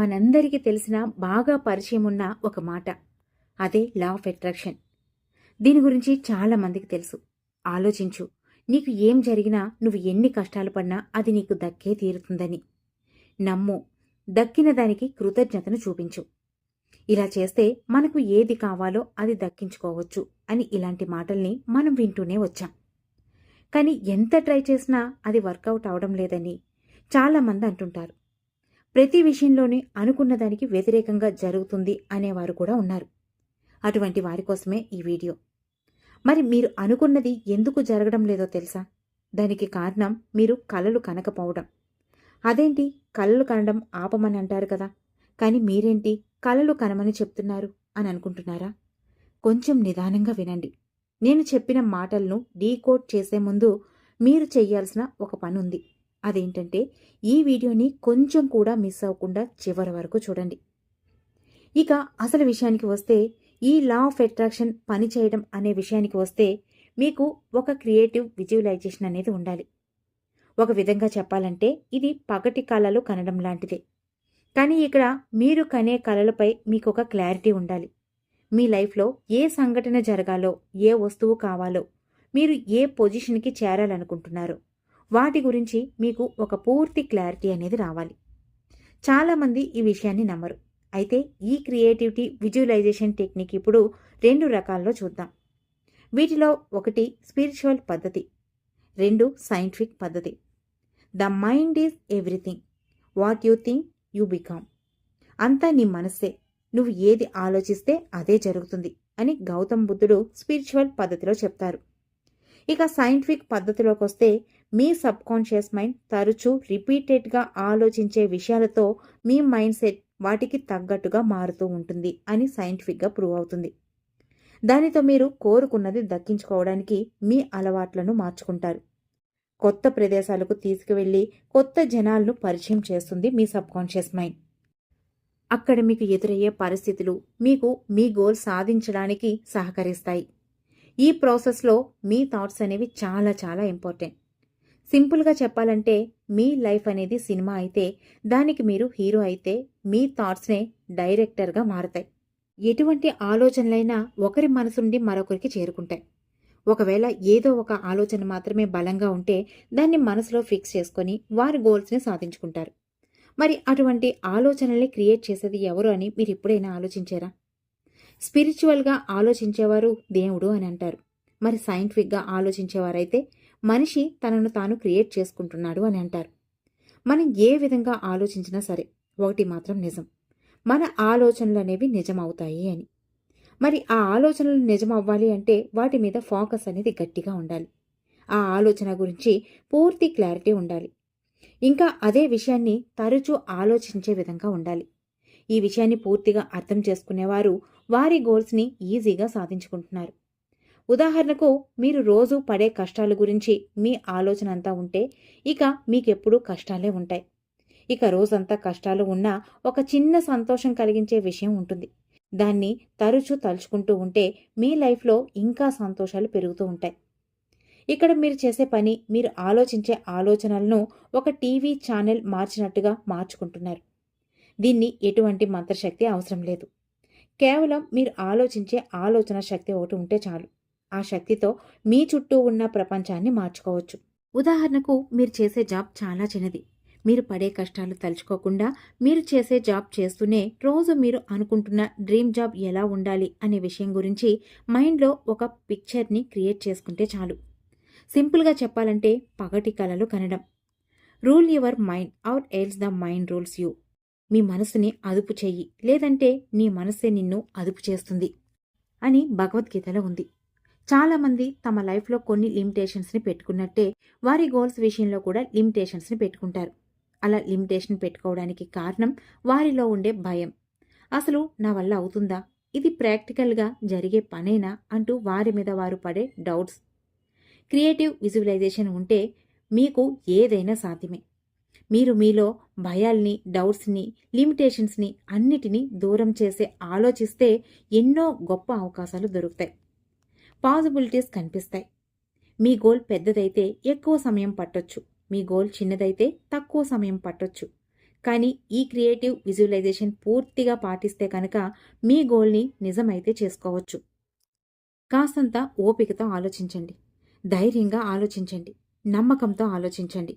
మనందరికీ తెలిసిన బాగా పరిచయం ఉన్న ఒక మాట. అదే లా ఆఫ్ అట్రాక్షన్ దీని గురించి చాలా మందికి తెలుసు. ఆలోచించు. నీకు ఏం జరిగినా నువ్వు ఎన్ని కష్టాలు పడినా అది నీకు దక్కే తీరుతుందని. నమ్ము. దక్కిన దానికి కృతజ్ఞతను చూపించు. ఇలా చేస్తే మనకు ఏది కావాలో అది దక్కించుకోవచ్చు అని ఇలాంటి మాటల్ని మనం వింటూనే వచ్చాం. కానీ ఎంత ట్రై చేసినా అది వర్కౌట్ అవడం లేదని చాలామంది అంటుంటారు. ప్రతి విషయంలోనే అనుకున్న దానికి వ్యతిరేకంగా జరుగుతుంది అనేవారు కూడా ఉన్నారు. అటువంటి వారి కోసమే ఈ వీడియో. మరి మీరు అనుకున్నది ఎందుకు జరగడం లేదో తెలుసా? దానికి కారణం మీరు కలలు కనకపోవడం. అదేంటి? కలలు కనడం ఆపమని అంటారు కదా. కానీ మీరేంటి? కలలు కనమని చెప్తున్నారు అని అనుకుంటున్నారా? కొంచెం నిదానంగా వినండి. నేను చెప్పిన మాటలను డీకోడ్ చేసే ముందు మీరు చేయాల్సిన ఒక పని ఉంది అదేంటంటే ఈ వీడియోని కొంచెం కూడా మిస్ అవ్వకుండా చివరి వరకు చూడండి. ఇక అసలు విషయానికి వస్తే ఈ లా ఆఫ్ అట్రాక్షన్ పని చేయడం అనే విషయానికి వస్తే మీకు ఒక క్రియేటివ్ విజువలైజేషన్ అనేది ఉండాలి. ఒక విధంగా చెప్పాలంటే ఇది పగటి కళలు కనడం లాంటిదే. కానీ ఇక్కడ మీరు కనే కళలపై మీకు ఒక క్లారిటీ ఉండాలి. మీ లైఫ్లో ఏ సంఘటన జరగాలో ఏ వస్తువు కావాలో మీరు ఏ పొజిషన్కి చేరాలనుకుంటున్నారో. వాటి గురించి మీకు ఒక పూర్తి క్లారిటీ అనేది రావాలి. చాలామంది ఈ విషయాన్ని నమ్మరు. అయితే ఈ క్రియేటివిటీ విజువలైజేషన్ టెక్నిక్ ఇప్పుడు రెండు రకాల్లో చూద్దాం. వీటిలో ఒకటి స్పిరిచువల్ పద్ధతి రెండు సైంటిఫిక్ పద్ధతి. The mind is everything. What you think you become. అంతా నీ మనస్సే. నువ్వు ఏది ఆలోచిస్తే అదే జరుగుతుంది అని గౌతమ్ బుద్ధుడు స్పిరిచువల్ పద్ధతిలో చెప్తారు. ఇక సైంటిఫిక్ పద్ధతిలోకి వస్తే మీ సబ్ కాన్షియస్ మైండ్ తరచూ రిపీటెడ్గా ఆలోచించే విషయాలతో మీ మైండ్ సెట్ వాటికి తగ్గట్టుగా మారుతూ ఉంటుంది అని సైంటిఫిక్గా ప్రూవ్ అవుతుంది. దానితో మీరు కోరుకున్నది దక్కించుకోవడానికి మీ అలవాట్లను మార్చుకుంటారు. కొత్త ప్రదేశాలకు తీసుకువెళ్ళి కొత్త జనాలను పరిచయం చేస్తుంది మీ సబ్ కాన్షియస్ మైండ్. అక్కడ మీకు ఎదురయ్యే పరిస్థితులు మీకు మీ గోల్ సాధించడానికి సహకరిస్తాయి. ఈ ప్రాసెస్లో మీ థాట్స్ అనేవి చాలా చాలా ఇంపార్టెంట్. సింపుల్గా చెప్పాలంటే మీ లైఫ్ అనేది సినిమా అయితే దానికి మీరు హీరో అయితే మీ థాట్స్నే డైరెక్టర్గా మారతాయి. ఎటువంటి ఆలోచనలైనా ఒకరి మనసు నుండి మరొకరికి చేరుకుంటాయి. ఒకవేళ ఏదో ఒక ఆలోచన మాత్రమే బలంగా ఉంటే దాన్ని మనసులో ఫిక్స్ చేసుకొని వారి గోల్స్ని సాధించుకుంటారు. మరి అటువంటి ఆలోచనల్ని క్రియేట్ చేసేది ఎవరు అని మీరు ఎప్పుడైనా ఆలోచించారా? స్పిరిచువల్గా ఆలోచించేవారు దేవుడు అని అంటారు. మరి సైంటిఫిక్గా ఆలోచించేవారైతే మనిషి తనను తాను క్రియేట్ చేసుకుంటున్నాడు అని అంటారు. మనం ఏ విధంగా ఆలోచించినా సరే ఒకటి మాత్రం నిజం. మన ఆలోచనలు అనేవి నిజం అవుతాయి అని. మరి ఆ ఆలోచనలు నిజం అవ్వాలి అంటే వాటి మీద ఫోకస్ అనేది గట్టిగా ఉండాలి. ఆ ఆలోచన గురించి పూర్తి క్లారిటీ ఉండాలి. ఇంకా అదే విషయాన్ని తరచూ ఆలోచించే విధంగా ఉండాలి. ఈ విషయాన్ని పూర్తిగా అర్థం చేసుకునేవారు వారి గోల్స్ని ఈజీగా సాధించుకుంటున్నారు. ఉదాహరణకు మీరు రోజు పడే కష్టాల గురించి మీ ఆలోచన అంతా ఉంటే ఇక మీకెప్పుడూ కష్టాలే ఉంటాయి. ఇక రోజంతా కష్టాలు ఉన్నా ఒక చిన్న సంతోషం కలిగించే విషయం ఉంటుంది. దాన్ని తరచూ తలుచుకుంటూ ఉంటే మీ లైఫ్లో ఇంకా సంతోషాలు పెరుగుతూ ఉంటాయి. ఇక్కడ మీరు చేసే పని మీరు ఆలోచించే ఆలోచనలను ఒక టీవీ ఛానల్ మార్చినట్టుగా మార్చుకుంటున్నారు. దీన్ని ఎటువంటి మంత్రశక్తి అవసరం లేదు. కేవలం మీరు ఆలోచించే ఆలోచన శక్తి ఒకటి ఉంటే చాలు. ఆ శక్తితో మీ చుట్టూ ఉన్న ప్రపంచాన్ని మార్చుకోవచ్చు. ఉదాహరణకు మీరు చేసే జాబ్ చాలా చిన్నది. మీరు పడే కష్టాలు తలుచుకోకుండా మీరు చేసే జాబ్ చేస్తూనే రోజు మీరు అనుకుంటున్న డ్రీమ్ జాబ్ ఎలా ఉండాలి అనే విషయం గురించి మైండ్లో ఒక పిక్చర్ని క్రియేట్ చేసుకుంటే చాలు. సింపుల్గా చెప్పాలంటే పగటి కలలు కనడం. Rule your mind or else the mind rules you. మీ మనసుని అదుపు చెయ్యి లేదంటే నీ మనసే నిన్ను అదుపు చేస్తుంది అని భగవద్గీతలో ఉంది. చాలామంది తమ లైఫ్లో కొన్ని లిమిటేషన్స్ని పెట్టుకున్నట్టే వారి గోల్స్ విషయంలో కూడా లిమిటేషన్స్ని పెట్టుకుంటారు. అలా లిమిటేషన్ పెట్టుకోవడానికి కారణం వారిలో ఉండే భయం. అసలు నా వల్ల అవుతుందా? ఇది ప్రాక్టికల్గా జరిగే పనేనా? అంటూ వారి మీద వారు పడే డౌట్స్. క్రియేటివ్ విజువలైజేషన్ ఉంటే మీకు ఏదైనా సాధ్యమే. మీరు మీలో భయాల్ని డౌట్స్ని లిమిటేషన్స్ని అన్నిటినీ దూరం చేసే ఆలోచిస్తే ఎన్నో గొప్ప అవకాశాలు దొరుకుతాయి. పాసిబిలిటీస్ కనిపిస్తాయి. మీ గోల్ పెద్దదైతే ఎక్కువ సమయం పట్టొచ్చు. మీ గోల్ చిన్నదైతే తక్కువ సమయం పట్టొచ్చు. కానీ ఈ క్రియేటివ్ విజువలైజేషన్ పూర్తిగా పాటిస్తే కనుక మీ గోల్ని నిజమైతే చేసుకోవచ్చు. కాస్తంత ఓపికతో ఆలోచించండి. ధైర్యంగా ఆలోచించండి. నమ్మకంతో ఆలోచించండి.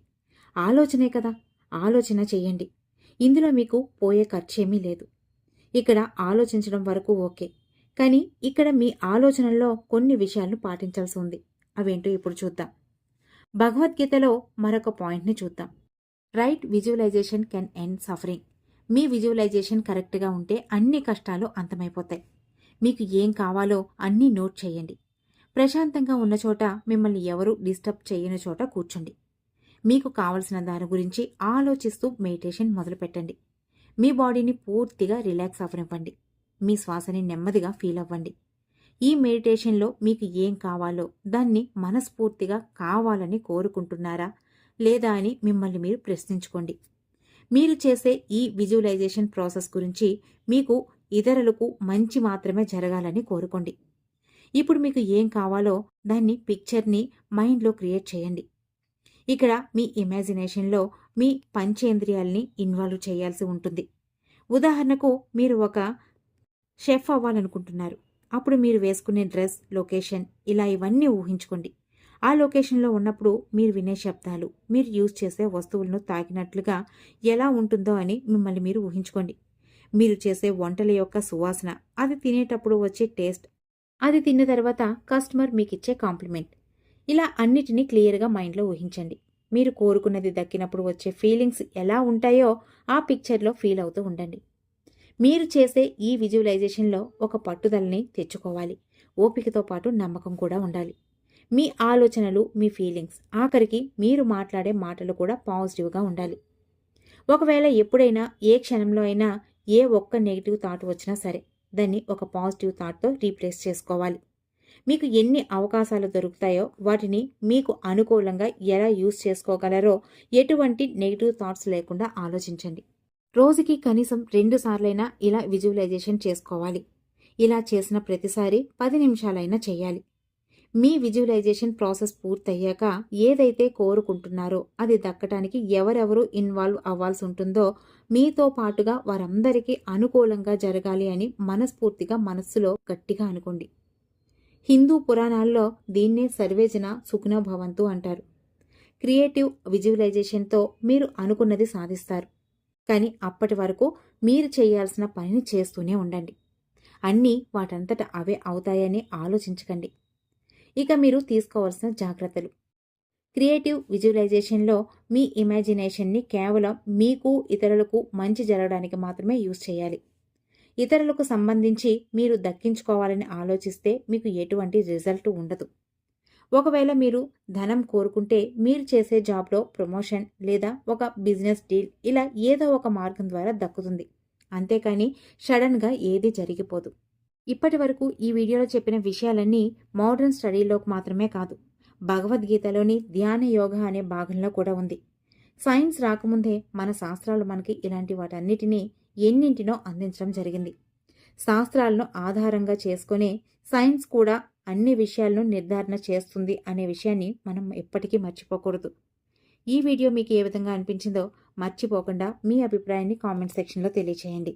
ఆలోచనే కదా! ఆలోచన చేయండి. ఇందులో మీకు పోయే ఖర్చేమీ లేదు. ఇక్కడ ఆలోచించడం వరకు ఓకే. కానీ ఇక్కడ మీ ఆలోచనల్లో కొన్ని విషయాలను పాటించాల్సి ఉంది. అవేంటో ఇప్పుడు చూద్దాం. భగవద్గీతలో మరొక పాయింట్ని చూద్దాం. Right visualization can end suffering me visualization కరెక్ట్గా ఉంటే అన్ని కష్టాలు అంతమైపోతాయి. మీకు ఏం కావాలో అన్నీ నోట్ చేయండి. ప్రశాంతంగా ఉన్న చోట మిమ్మల్ని ఎవరూ డిస్టర్బ్ చేయని చోట కూర్చోండి. మీకు కావలసిన దాని గురించి ఆలోచిస్తూ మెడిటేషన్ మొదలుపెట్టండి. మీ బాడీని పూర్తిగా రిలాక్స్ అవ్వనివ్వండి. మీ శ్వాసని నెమ్మదిగా ఫీల్ అవ్వండి. ఈ మెడిటేషన్లో మీకు ఏం కావాలో దాన్ని మనస్ఫూర్తిగా కావాలని కోరుకుంటున్నారా లేదా అని మిమ్మల్ని మీరు ప్రశ్నించుకోండి. మీరు చేసే ఈ విజువలైజేషన్ ప్రాసెస్ గురించి మీకు ఇతరులకు మంచి మాత్రమే జరగాలని కోరుకోండి. ఇప్పుడు మీకు ఏం కావాలో దాన్ని పిక్చర్ని మైండ్లో క్రియేట్ చేయండి. ఇక్కడ మీ ఇమాజినేషన్లో మీ పంచేంద్రియాల్ని ఇన్వాల్వ్ చేయాల్సి ఉంటుంది. ఉదాహరణకు మీరు ఒక షెఫ్ అవ్వాలనుకుంటున్నారు. అప్పుడు మీరు వేసుకునే డ్రెస్ లొకేషన్ ఇలా ఇవన్నీ ఊహించుకోండి. ఆ లొకేషన్లో ఉన్నప్పుడు మీరు వినే శబ్దాలు మీరు యూజ్ చేసే వస్తువులను తాకినట్లుగా ఎలా ఉంటుందో అని మిమ్మల్ని మీరు ఊహించుకోండి. మీరు చేసే వంటల యొక్క సువాసన అది తినేటప్పుడు వచ్చే టేస్ట్ అది తిన్న తర్వాత కస్టమర్ మీకు ఇచ్చే కాంప్లిమెంట్. ఇలా అన్నిటినీ క్లియర్గా మైండ్లో ఊహించండి. మీరు కోరుకున్నది దక్కినప్పుడు వచ్చే ఫీలింగ్స్ ఎలా ఉంటాయో ఆ పిక్చర్లో ఫీల్ అవుతూ ఉండండి. మీరు చేసే ఈ విజువలైజేషన్లో ఒక పట్టుదలని తెచ్చుకోవాలి. ఓపికతో పాటు నమ్మకం కూడా ఉండాలి. మీ ఆలోచనలు మీ ఫీలింగ్స్ ఆఖరికి మీరు మాట్లాడే మాటలు కూడా పాజిటివ్గా ఉండాలి. ఒకవేళ ఎప్పుడైనా ఏ క్షణంలో అయినా ఏ ఒక్క నెగిటివ్ థాట్ వచ్చినా సరే దాన్ని ఒక పాజిటివ్ థాట్తో రీప్లేస్ చేసుకోవాలి. మీకు ఎన్ని అవకాశాలు దొరుకుతాయో వాటిని మీకు అనుకూలంగా ఎలా యూస్ చేసుకోగలరో ఎటువంటి నెగిటివ్ థాట్స్ లేకుండా ఆలోచించండి. రోజుకి కనీసం రెండు సార్లైనా ఇలా విజువలైజేషన్ చేసుకోవాలి. ఇలా చేసిన ప్రతిసారి పది నిమిషాలైనా చేయాలి. మీ విజువలైజేషన్ ప్రాసెస్ పూర్తయ్యాక ఏదైతే కోరుకుంటున్నారో అది దక్కటానికి ఎవరెవరు ఇన్వాల్వ్ అవ్వాల్సి ఉంటుందో మీతో పాటుగా వారందరికీ అనుకూలంగా జరగాలి అని మనస్ఫూర్తిగా మనస్సులో గట్టిగా అనుకోండి. హిందూ పురాణాల్లో దీన్నే సర్వేజన సుఖ్నభవంతు అంటారు. క్రియేటివ్ విజువలైజేషన్తో మీరు అనుకున్నది సాధిస్తారు. కానీ అప్పటి వరకు మీరు చేయాల్సిన పనిని చేస్తూనే ఉండండి. అన్నీ వాటంతట అవే అవుతాయని ఆలోచించకండి. ఇక మీరు తీసుకోవాల్సిన జాగ్రత్తలు. క్రియేటివ్ విజువలైజేషన్లో మీ ఇమాజినేషన్ని కేవలం మీకు ఇతరులకు మంచి జరగడానికి మాత్రమే యూజ్ చేయాలి. ఇతరులకు సంబంధించి మీరు దక్కించుకోవాలని ఆలోచిస్తే మీకు ఎటువంటి రిజల్ట్ ఉండదు. ఒకవేళ మీరు ధనం కోరుకుంటే మీరు చేసే జాబ్లో ప్రమోషన్ లేదా ఒక బిజినెస్ డీల్ ఇలా ఏదో ఒక మార్గం ద్వారా దక్కుతుంది. అంతేకాని సడన్గా ఏది జరిగిపోదు. ఇప్పటి వరకు ఈ వీడియోలో చెప్పిన విషయాలన్నీ మోడర్న్ స్టడీలోకి మాత్రమే కాదు భగవద్గీతలోని ధ్యాన యోగ అనే భాగంలో కూడా ఉంది. సైన్స్ రాకముందే మన శాస్త్రాలు మనకి ఇలాంటి వాటన్నిటినీ ఎన్నింటినో అందించడం జరిగింది. శాస్త్రాలను ఆధారంగా చేసుకునే సైన్స్ కూడా అన్ని విషయాలను నిర్ధారణ చేస్తుంది అనే విషయాన్ని మనం ఎప్పటికీ మర్చిపోకూడదు. ఈ వీడియో మీకు ఏ విధంగా అనిపించిందో మర్చిపోకుండా మీ అభిప్రాయాన్ని కామెంట్ సెక్షన్లో తెలియచేయండి.